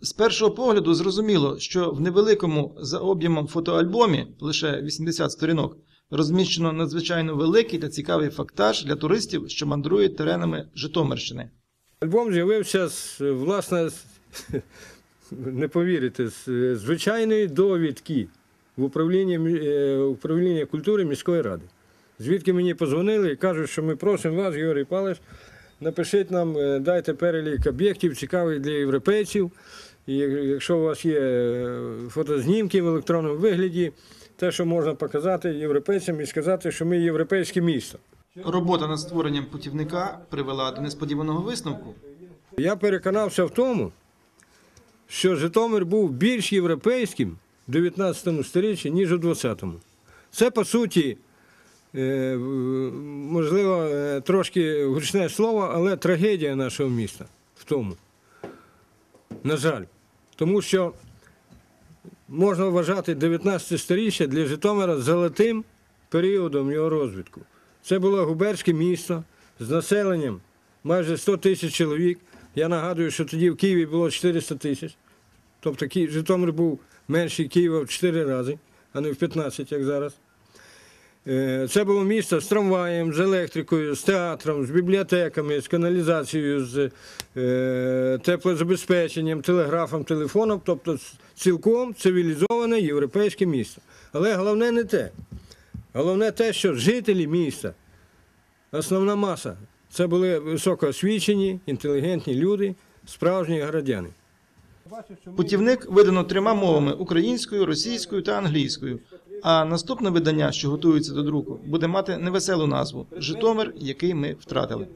З першого погляду зрозуміло, що в невеликому за об'ємом фотоальбомі, лише 80 сторінок, розміщено надзвичайно великий та цікавий фактаж для туристів, що мандрують теренами Житомирщини. Альбом з'явився власне, не повірите, з звичайної довідки в управлінні, е, управління культури міської ради. Звідки мені позвонили і кажуть, що ми просимо вас, Георгій Павлович, напишіть нам, е, дайте перелік об'єктів, цікавих для європейців. І якщо у вас є е, фотознімки в електронному вигляді, те, що можна показати європейцям і сказати, що ми європейське місто. Робота над створенням путівника привела до несподіваного висновку. Я переконався в тому, що Житомир був більш європейським в 19 сторіччі, ніж у 20-му. Це, по суті, трошки гучне слово, але трагедія нашого міста в тому. На жаль. Тому що можна вважати 19 сторіччя для Житомира золотим періодом його розвитку. Це було губерське місто з населенням майже 100 тисяч чоловік. Я нагадую, що тоді в Києві було 400 тисяч. Тобто Житомир був менший Києва в 4 рази, а не в 15, як зараз. Е, Це було місто з трамваєм, з електрикою, з театром, з бібліотеками, з каналізацією, з е, теплозабезпеченням, телеграфом, телефоном, тобто цілком цивілізоване європейське місто. Але головне не те. Головне те, що жителі міста, основна маса, це були високоосвічені, інтелігентні люди, справжні городяни. Путівник видано трьома мовами українською, російською та англійською. А наступне видання, що готується до друку, буде мати невеселу назву Житомир, який ми втратили.